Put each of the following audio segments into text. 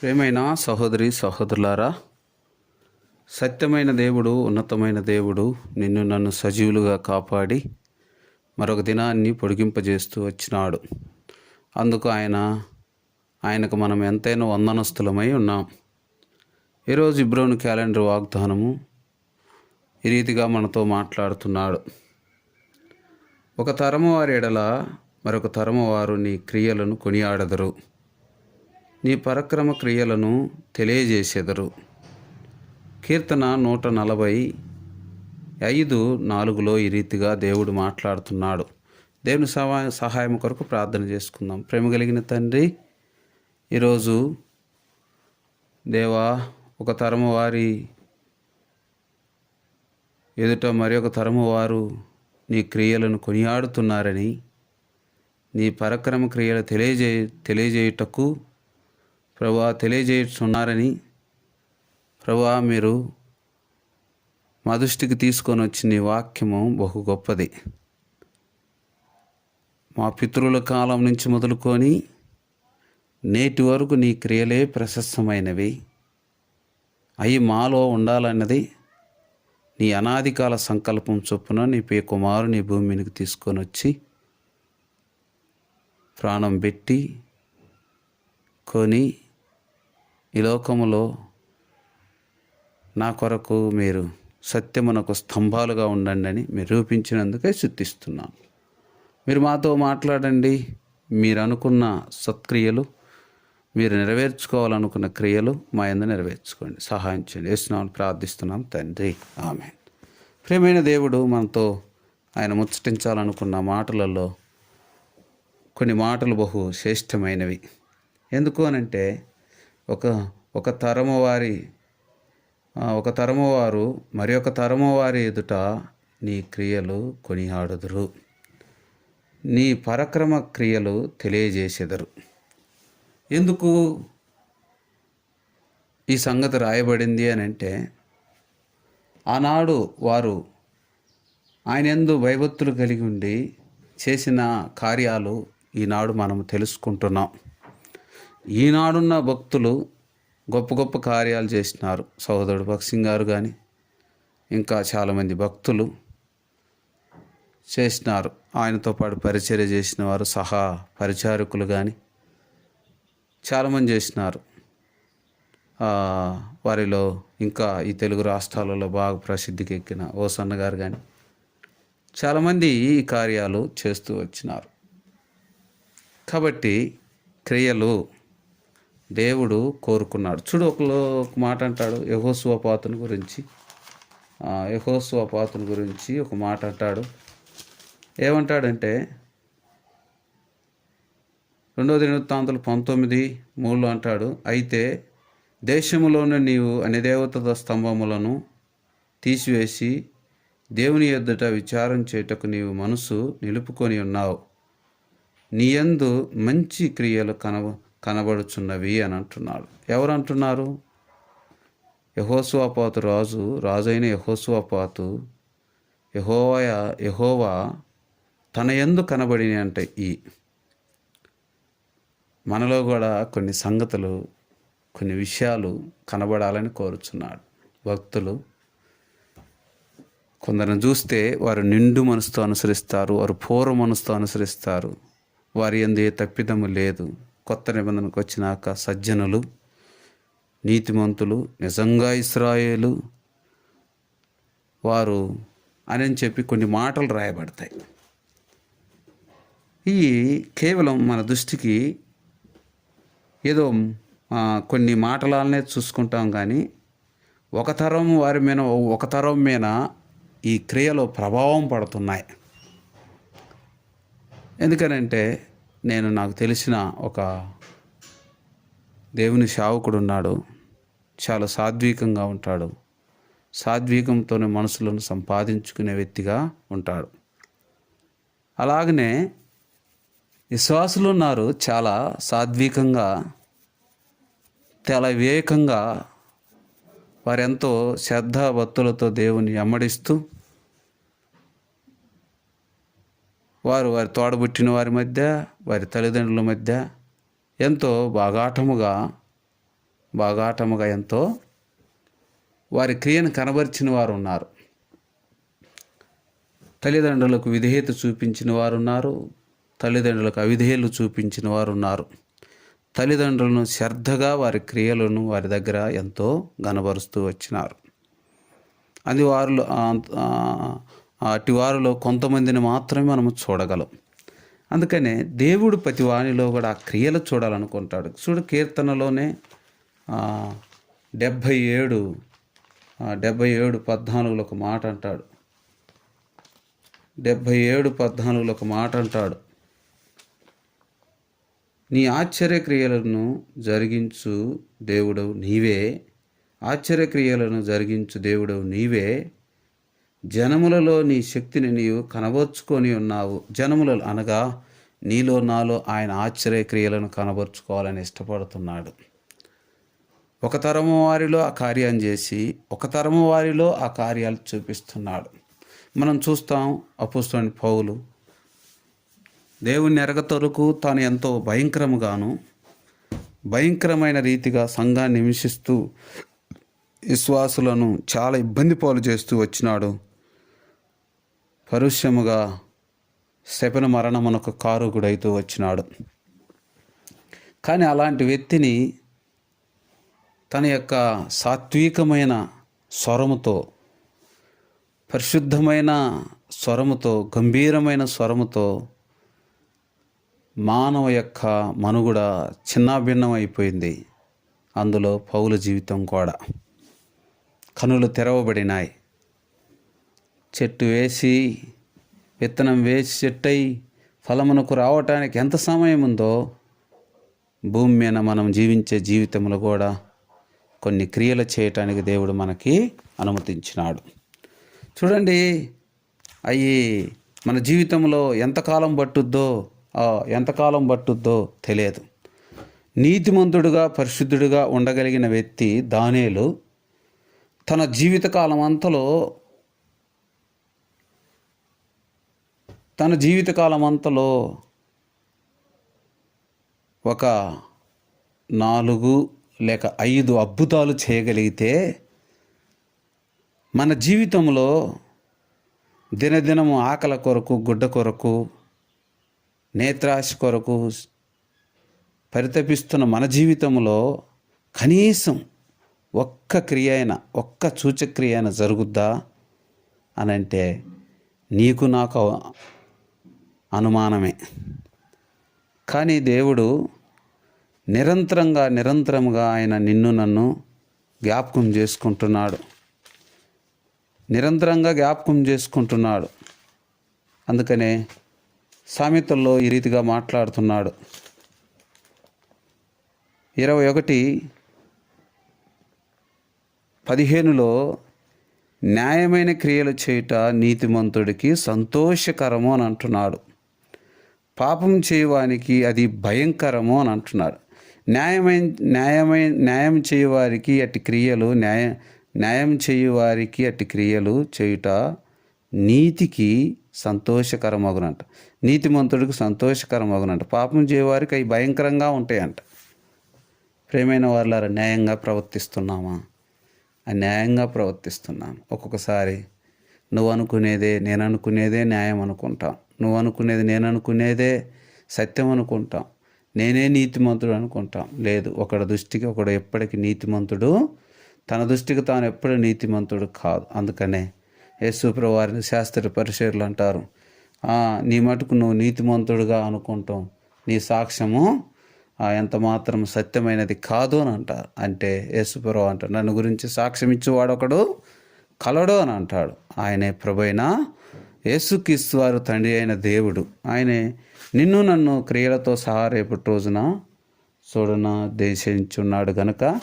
ప్రేమైన సహోదరి సహోదరులారా సత్యమైన దేవుడు ఉన్నతమైన దేవుడు నిన్ను నన్ను సజీవులుగా కాపాడి మరొక దినాన్ని పొడిగింపజేస్తూ వచ్చినాడు. అందుకు ఆయన ఆయనకు మనం ఎంతైనా వందనస్తులమై ఉన్నాం. ఈరోజు ఇబ్రోను క్యాలెండర్ వాగ్దానము ఈ రీతిగా మనతో మాట్లాడుతున్నాడు. ఒక తరము వారి ఎడల మరొక తరము వారు నీ క్రియలను కొనియాడదరు. నీ పరక్రమ క్రియలను తెలియజేసెదరు. కీర్తన నూట నలభై ఐదు నాలుగులో ఈ రీతిగా దేవుడు మాట్లాడుతున్నాడు. దేవుని సహాయ సహాయం కొరకు ప్రార్థన చేసుకుందాం. ప్రేమ కలిగిన తండ్రి ఈరోజు దేవా ఒక తరము వారి ఎదుట మరి ఒక తరము వారు నీ క్రియలను కొనియాడుతున్నారని నీ పరక్రమ క్రియలు తెలియజే తెలియజేయుటకు ప్రభా తెలియజేస్తున్నారని ప్రభా మీరు మా దృష్టికి తీసుకొని వచ్చిన నీ వాక్యము బహు గొప్పది. మా పితృల కాలం నుంచి మొదలుకొని నేటి వరకు నీ క్రియలే ప్రశస్తమైనవి. అవి మాలో ఉండాలన్నది నీ అనాదికాల సంకల్పం చొప్పున నీ పే కుమారుని భూమి తీసుకొని వచ్చి ప్రాణం పెట్టి కొని ఈ లోకములో నా కొరకు మీరు సత్యమునకు స్తంభాలుగా ఉండండి అని మీరు రూపించినందుకే శుద్ధిస్తున్నాను మీరు మాతో మాట్లాడండి. మీరు అనుకున్న సత్క్రియలు మీరు నెరవేర్చుకోవాలనుకున్న క్రియలు మా ఎందు నెరవేర్చుకోండి. సహాయం చేయండి. వేసినామని ప్రార్థిస్తున్నాం తండ్రి. ఆమె ప్రేమైన దేవుడు మనతో ఆయన ముచ్చటించాలనుకున్న మాటలలో కొన్ని మాటలు బహు శ్రేష్టమైనవి. ఎందుకు అనంటే ఒక ఒక తరము వారి ఒక తరము వారు మరి ఒక తరము వారి ఎదుట నీ క్రియలు కొనియాడుదురు. నీ పరక్రమ క్రియలు తెలియజేసెదరు. ఎందుకు ఈ సంగతి రాయబడింది అని అంటే ఆనాడు వారు ఆయన ఎందు భయభక్తులు కలిగి ఉండి చేసిన కార్యాలు ఈనాడు మనం తెలుసుకుంటున్నాం. ఈనాడున్న భక్తులు గొప్ప గొప్ప కార్యాలు చేసినారు. సహోదరుడు భక్సింగ్ గారు కానీ ఇంకా చాలామంది భక్తులు చేసినారు. ఆయనతో పాటు పరిచర్య చేసిన వారు సహా పరిచారకులు కానీ చాలామంది చేసినారు. వారిలో ఇంకా ఈ తెలుగు రాష్ట్రాలలో బాగా ప్రసిద్ధికి ఎక్కిన ఓ సన్నగారు కానీ చాలామంది ఈ కార్యాలు చేస్తూ వచ్చినారు. కాబట్టి క్రియలు దేవుడు కోరుకున్నాడు. చూడు ఒకలో ఒక మాట అంటాడు యహోస్వపాతుని గురించి. యహోస్వపాతుని గురించి ఒక మాట అంటాడు. ఏమంటాడంటే రెండో దినవృత్తాంతులు పంతొమ్మిది మూడులో అంటాడు అయితే దేశములోని నీవు అనిదేవత స్తంభములను తీసివేసి దేవుని ఎద్దుట విచారం చేయుటకు నీవు మనసు నిలుపుకొని ఉన్నావు. నీయందు మంచి క్రియలు కనవ కనబడుచున్నవి అని అంటున్నాడు. ఎవరు అంటున్నారు యహోస్వాపాతు రాజు రాజైన యహోస్వాపాతు యహోవయ యహోవా తన ఎందు కనబడిన అంటే ఈ. మనలో కూడా కొన్ని సంగతులు కొన్ని విషయాలు కనబడాలని కోరుచున్నాడు. భక్తులు కొందరిని చూస్తే వారు నిండు మనసుతో అనుసరిస్తారు వారు పూర్వ మనసుతో అనుసరిస్తారు వారి ఎందు ఏ తప్పిదము లేదు. కొత్త నిబంధనకు వచ్చినాక సజ్జనులు నీతిమంతులు నిజంగా ఇస్రాయేలు వారు అని చెప్పి కొన్ని మాటలు రాయబడతాయి. ఇవి కేవలం మన దృష్టికి ఏదో కొన్ని మాటలనే చూసుకుంటాం కానీ ఒక తరం వారి మీద ఒక తరం మీద ఈ క్రియలో ప్రభావం పడుతున్నాయి. ఎందుకనంటే నేను నాకు తెలిసిన ఒక దేవుని శావకుడు ఉన్నాడు. చాలా సాద్వీకంగా ఉంటాడు. సాద్వీకంతోనే మనసులను సంపాదించుకునే వ్యక్తిగా ఉంటాడు. అలాగనే విశ్వాసులు ఉన్నారు. చాలా సాద్వీకంగా చాలా వివేకంగా వారెంతో శ్రద్ధ భక్తులతో దేవుని అమ్మడిస్తూ వారు వారి తోడబుట్టిన వారి మధ్య వారి తల్లిదండ్రుల మధ్య ఎంతో బాగాటముగా బాగాటముగా ఎంతో వారి క్రియను కనబరిచిన వారు ఉన్నారు. తల్లిదండ్రులకు విధేయత చూపించిన వారు ఉన్నారు. తల్లిదండ్రులకు అవిధేయులు చూపించిన వారు ఉన్నారు. తల్లిదండ్రులను శ్రద్ధగా వారి క్రియలను వారి దగ్గర ఎంతో గనబరుస్తూ వచ్చినారు. అది వారిలో అటు వారిలో కొంతమందిని మాత్రమే మనము చూడగలం. అందుకనే దేవుడు ప్రతి వాణిలో కూడా ఆ క్రియలు చూడాలనుకుంటాడు. చూడు కీర్తనలోనే డెబ్భై ఏడు డెబ్భై ఏడు పద్నాలుగులో ఒక మాట అంటాడు. డెబ్భై ఏడు పద్నాలుగులో ఒక మాట అంటాడు. నీ ఆశ్చర్యక్రియలను జరిగించు దేవుడవు నీవే. ఆశ్చర్యక్రియలను జరిగించు దేవుడవు నీవే. జనములలో నీ శక్తిని నీవు కనబరుచుకొని ఉన్నావు. జనములలో అనగా నీలో నాలో ఆయన ఆశ్చర్యక్రియలను కనబరుచుకోవాలని ఇష్టపడుతున్నాడు. ఒక తరము వారిలో ఆ కార్యం చేసి ఒక తరము వారిలో ఆ కార్యాలు చూపిస్తున్నాడు. మనం చూస్తాం అపుస్తోని పౌలు దేవుని ఎరగతొరకు తాను ఎంతో భయంకరముగాను భయంకరమైన రీతిగా సంఘాన్ని హింసిస్తూ విశ్వాసులను చాలా ఇబ్బంది పాలు చేస్తూ వచ్చినాడు. పరుష్యముగా శపన మరణమునకు కారుకుడైతూ వచ్చినాడు. కానీ అలాంటి వ్యక్తిని తన యొక్క సాత్వికమైన స్వరముతో పరిశుద్ధమైన స్వరముతో గంభీరమైన స్వరముతో మానవ యొక్క మనుగుడ చిన్నాభిన్నం అయిపోయింది అందులో పౌల జీవితం కూడా కనులు తెరవబడినాయి. చెట్టు వేసి విత్తనం వేసి చెట్టై ఫలమునకు రావటానికి ఎంత సమయం ఉందో భూమి మీద మనం జీవించే జీవితంలో కూడా కొన్ని క్రియలు చేయటానికి దేవుడు మనకి అనుమతించినాడు. చూడండి అవి మన జీవితంలో ఎంతకాలం పట్టుద్దో ఎంతకాలం పట్టుద్దో తెలియదు. నీతిమంతుడుగా పరిశుద్ధుడుగా ఉండగలిగిన వ్యక్తి దానేలు తన జీవితకాలం అంతలో తన జీవితకాలం అంతలో ఒక నాలుగు లేక ఐదు అద్భుతాలు చేయగలిగితే మన జీవితంలో దినదినము ఆకల కొరకు గుడ్డ కొరకు నేత్రాశ కొరకు పరితపిస్తున్న మన జీవితంలో కనీసం ఒక్క క్రియ అయినా ఒక్క సూచక్రియ అయినా జరుగుద్దా అని అంటే నీకు నాకు అనుమానమే. కానీ దేవుడు నిరంతరంగా నిరంతరంగా ఆయన నిన్ను నన్ను జ్ఞాపకం చేసుకుంటున్నాడు. నిరంతరంగా జ్ఞాపకం చేసుకుంటున్నాడు. అందుకనే సామెతల్లో ఈ రీతిగా మాట్లాడుతున్నాడు. ఇరవై ఒకటి పదిహేనులో న్యాయమైన క్రియలు చేయుట నీతిమంతుడికి సంతోషకరము అని అంటున్నాడు. పాపం చేయవానికి అది భయంకరము అని అంటున్నారు. న్యాయమైన న్యాయమైన న్యాయం చేయవారికి అట్టి క్రియలు న్యాయ న్యాయం చేయువారికి అట్టి క్రియలు చేయుట నీతికి సంతోషకరమగునంట. నీతిమంతుడికి సంతోషకరమగునంట. పాపం చేయవారికి అవి భయంకరంగా ఉంటాయంట. ప్రేమైన వాళ్ళ న్యాయంగా ప్రవర్తిస్తున్నామా? న్యాయంగా ప్రవర్తిస్తున్నాం. ఒక్కొక్కసారి నువ్వు అనుకునేదే నేను అనుకునేదే న్యాయం అనుకుంటాం. నువ్వు అనుకునేది నేను అనుకునేదే సత్యం అనుకుంటాం నేనే నీతిమంతుడు అనుకుంటాం. లేదు ఒకడి దృష్టికి ఒకడు ఎప్పటికీ నీతిమంతుడు తన దృష్టికి తాను ఎప్పుడు నీతిమంతుడు కాదు. అందుకనే యేసుప్రభు వారిని శాస్త్ర పరిశీలు అంటారు. నీ మటుకు నువ్వు నీతిమంతుడుగా అనుకుంటాం. నీ సాక్ష్యము ఎంత మాత్రం సత్యమైనది కాదు అని అంటారు. అంటే యేసుప్రభు అంటారు నన్ను గురించి సాక్ష్యం ఇచ్చేవాడు ఒకడు కలడు అని అంటాడు. ఆయనే ప్రభైన యేసుక్రీస్తు వారు తండ్రి అయిన దేవుడు. ఆయనే నిన్ను నన్ను క్రియలతో సహా రేపటి రోజున చూడన దేశించున్నాడు గనుక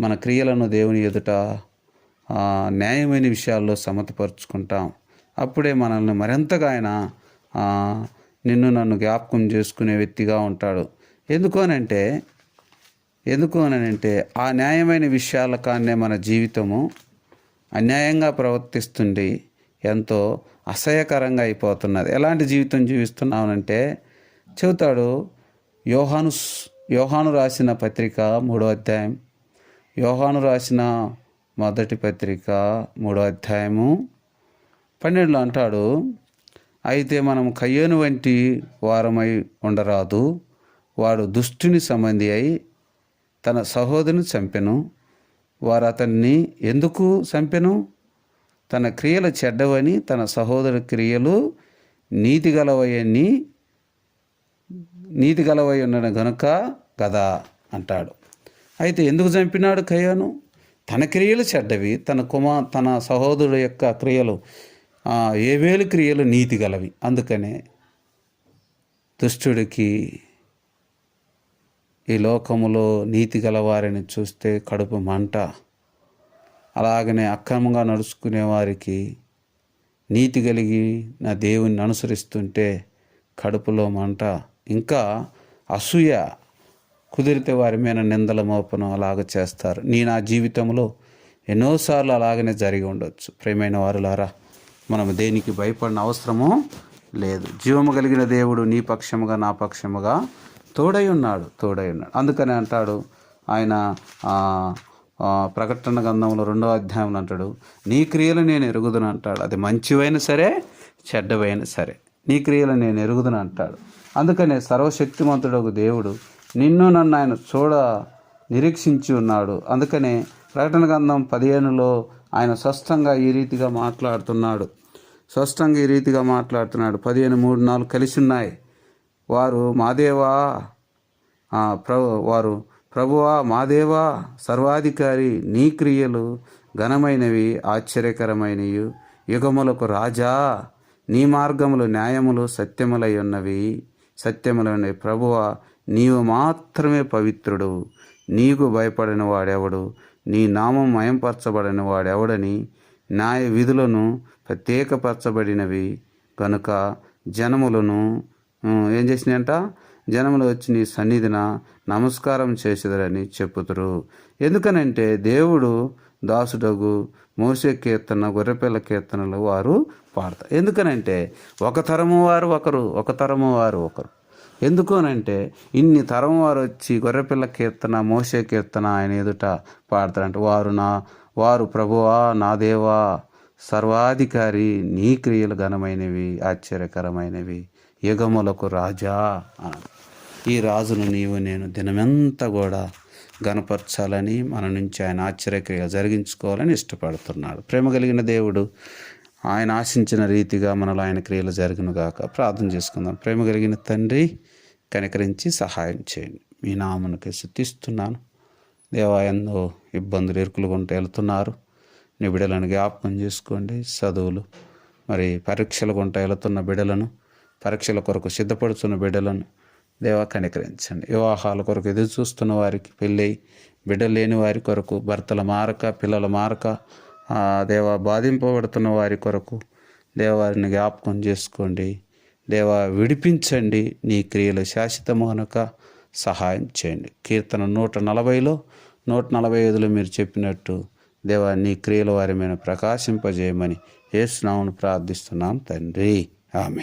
మన క్రియలను దేవుని ఎదుట న్యాయమైన విషయాల్లో సమతపరుచుకుంటాం అప్పుడే మనల్ని మరింతగా ఆయన నిన్ను నన్ను జ్ఞాపకం చేసుకునే వ్యక్తిగా ఉంటాడు. ఎందుకోనంటే ఎందుకోనంటే ఆ న్యాయమైన విషయాల కానే మన జీవితము అన్యాయంగా ప్రవర్తిస్తుంది ఎంతో అసహ్యకరంగా అయిపోతున్నది. ఎలాంటి జీవితం జీవిస్తున్నామనంటే చెబుతాడు యోహాను యోహాను రాసిన పత్రిక మూడో అధ్యాయం యోహాను రాసిన మొదటి పత్రిక మూడో అధ్యాయము పన్నెండులో అంటాడు అయితే మనం కయ్యను వంటి వారమై ఉండరాదు. వాడు దుష్టుని సంబంధి అయి తన సహోదరుని చంపెను. వారు అతన్ని ఎందుకు చంపెను? తన క్రియలు చెడ్డవని తన సహోదరు క్రియలు నీతి గలవయని నీతి గలవై ఉండడం గనుక కదా అంటాడు. అయితే ఎందుకు చంపినాడు కయ్యాను తన క్రియలు చెడ్డవి తన కుమా తన సహోదరుడు యొక్క క్రియలు ఏవేలు క్రియలు నీతి గలవి. అందుకనే దుష్టుడికి ఈ లోకములో నీతి గలవారిని చూస్తే కడుపు మంట అలాగనే అక్రమంగా నడుచుకునే వారికి నీతి కలిగి నా దేవుని అనుసరిస్తుంటే కడుపులో మంట ఇంకా అసూయ కుదిరితే వారి మీద నిందల మోపనం అలాగ చేస్తారు. నీ నా జీవితంలో ఎన్నోసార్లు అలాగనే జరిగి ఉండొచ్చు. ప్రేమైన వారులారా మనం దేనికి భయపడిన అవసరమో లేదు. జీవము కలిగిన దేవుడు నీ పక్షముగా నా పక్షముగా తోడై ఉన్నాడు తోడై ఉన్నాడు. అందుకని అంటాడు ఆయన ప్రకటన గంధంలో రెండో అధ్యాయంలో అంటాడు నీ క్రియలు నేను ఎరుగుదును అంటాడు. అది మంచివైనా సరే చెడ్డవైనా సరే నీ క్రియలు నేను ఎరుగుదును అంటాడు. అందుకనే సర్వశక్తిమంతుడు ఒక దేవుడు నిన్ను నన్ను ఆయన చూడ నిరీక్షించి ఉన్నాడు. అందుకనే ప్రకటన గంధం పదిహేనులో ఆయన స్పష్టంగా ఈ రీతిగా మాట్లాడుతున్నాడు. స్పష్టంగా ఈ రీతిగా మాట్లాడుతున్నాడు. పదిహేను మూడు నాలుగు కలిసి ఉన్నాయి. వారు మాదేవా ప్ర ప్రభు వారు ప్రభువా మాదేవా సర్వాధికారి నీ క్రియలు ఘనమైనవి ఆశ్చర్యకరమైనవి. యుగములకు రాజా నీ మార్గములు న్యాయములు సత్యములై ఉన్నవి. సత్యములైనవి ప్రభువ నీవు మాత్రమే పవిత్రుడు. నీకు భయపడిన వాడెవడు? నీ నామం మయంపరచబడిన వాడెవడని? న్యాయ విధులను ప్రత్యేకపరచబడినవి. కనుక జనములను ఏం చేసినాయంట? జనములు వచ్చి నీ సన్నిధిన నమస్కారం చేసేదరని చెప్పుతురు ఎందుకనంటే దేవుడు దాసుడగు మోసే కీర్తన గొర్రెపిల్ల కీర్తనలు వారు పాడతారు ఎందుకనంటే ఒక తరము వారు ఒకరు ఒక తరము వారు ఒకరు. ఎందుకోనంటే ఇన్ని తరం వారు వచ్చి గొర్రెపిల్ల కీర్తన మోసే కీర్తన ఆయన ఎదుట పాడతారంట. వారు నా వారు ప్రభువా నా దేవా సర్వాధికారి నీ క్రియలు ఘనమైనవి ఆశ్చర్యకరమైనవి యుగములకు రాజా ఈ రాజును నీవు నేను దినమంతా కూడా గనపరచాలని మన నుంచి ఆయన ఆశ్చర్యక్రియలు జరిగించుకోవాలని ఇష్టపడుతున్నాడు. ప్రేమ కలిగిన దేవుడు ఆయన ఆశించిన రీతిగా మనలో ఆయన క్రియలు జరిగిన గాక ప్రార్థన చేసుకుందాం. ప్రేమ కలిగిన తండ్రి కనికరించి సహాయం చేయండి. మీ నామనకి శుద్ధిస్తున్నాను దేవా ఇబ్బందులు ఇరుకులు కొంటూ వెళ్తున్నారు. నీ బిడలను జ్ఞాపకం చేసుకోండి. చదువులు మరి పరీక్షలు కొంటూ వెళుతున్న బిడలను పరీక్షల కొరకు సిద్ధపడుతున్న బిడ్డలను దేవా కనికరించండి వివాహాల కొరకు ఎదురు చూస్తున్న వారికి పెళ్ళి బిడ్డ లేని వారి కొరకు భర్తల మారక పిల్లల మారక దేవ దేవా బాధింపబడుతున్న వారి కొరకు దేవారిని జ్ఞాపకం చేసుకోండి. దేవా విడిపించండి. నీ క్రియలు శాశ్వతమునక సహాయం చేయండి. కీర్తన నూట నలభైలో నూట నలభై ఐదులో మీరు చెప్పినట్టు దేవా నీ క్రియల వారి మీద ప్రకాశింపజేయమని ఏసునామను ప్రార్థిస్తున్నాం తండ్రి. ఆమె